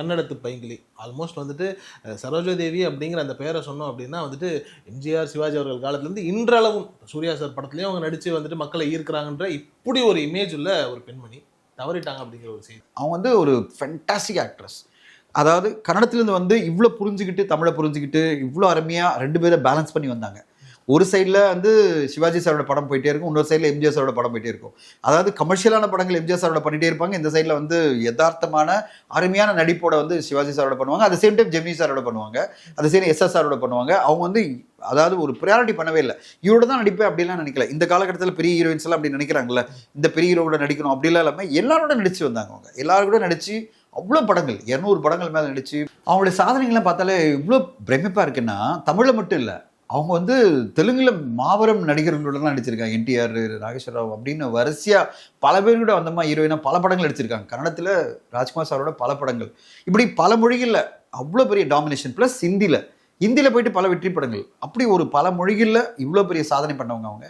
கன்னடத்து பைங்கிலி. Almost வந்துட்டு சரோஜா தேவி அப்படிங்கிற அந்த பெயரை சொன்னோம் அப்படின்னா வந்துட்டு எம்ஜிஆர் சிவாஜி அவர்கள் காலத்துலேருந்து இன்றளவும் சூர்யா சார் படத்துலேயும் அவங்க நடித்து வந்துட்டு மக்களை ஈர்க்கிறாங்கன்ற இப்படி ஒரு இமேஜ் உள்ள ஒரு பெண்மணி தவறிட்டாங்க அப்படிங்கிற ஒரு செய்தி. அவங்க வந்து ஒரு ஃபென்டாஸ்டிக் ஆக்ட்ரஸ் அதாவது கன்னடத்துலேருந்து வந்து இவ்வளோ புரிஞ்சுக்கிட்டு தமிழை புரிஞ்சுக்கிட்டு இவ்வளோ அருமையாக ரெண்டு பேரை பேலன்ஸ் பண்ணி வந்தாங்க. ஒரு சைடில் வந்து சிவாஜி சாரோட படம் போயிட்டே இருக்கும் இன்னொரு சைடில் எம்ஜிஆர் சாரோட படம் போயிட்டே இருக்கும். அதாவது கமர்ஷியலான படங்கள் எம்ஜிஆர் சாரோட பண்ணிகிட்டே இருப்பாங்க. இந்த சைடில் வந்து யதார்த்தமான அருமையான நடிப்போட வந்து சிவாஜி சாரோட பண்ணுவாங்க. அட் சேம் டைம் ஜெமினி சாரோட பண்ணுவாங்க. At சேம் எஸ்எஸ் சாரோட பண்ணுவாங்க. அவங்க வந்து அதாவது ஒரு ப்ரையாரிட்டி பண்ணவே இல்லை. இவரோட தான் நடிப்பேன் அப்படிலாம் நினைக்கல. இந்த காலகட்டத்தில் பெரிய ஹீரோயின்ஸ் எல்லாம் அப்படி நினைக்கிறாங்கல்ல. இந்த பெரிய ஹீரோவோட நடிக்கணும் அப்படிலாம் இல்லாமல் எல்லாரோட நடிச்சு வந்தாங்க அவங்க. எல்லாரும் கூட நடிச்சு அவ்வளோ படங்கள் இரநூறு படங்கள் மேலே நடிச்சு. அவங்களுடைய சாதனைகள்லாம் பார்த்தாலே இவ்வளோ பிரமிப்பாக இருக்குன்னா தமிழில் மட்டும் இல்லை. அவங்க வந்து தெலுங்குல மாபெரும் நடிகர்களோடலாம் நடிச்சிருக்காங்க. என்டிஆர் நாகேஸ்வர ராவ் அப்படின்னு வரிசையாக பல பேர் கூட வந்தமா ஹீரோயினாக பல படங்கள் நடிச்சிருக்காங்க கன்னடத்தில் ராஜ்குமார் சாரோட பல படங்கள். இப்படி பல மொழிகளில் அவ்வளோ பெரிய டாமினேஷன் ப்ளஸ் ஹிந்தியில் ஹிந்தியில் போயிட்டு பல வெற்றி படங்கள். அப்படி ஒரு பல மொழிகளில் இவ்வளோ பெரிய சாதனை பண்ணவங்க அவங்க.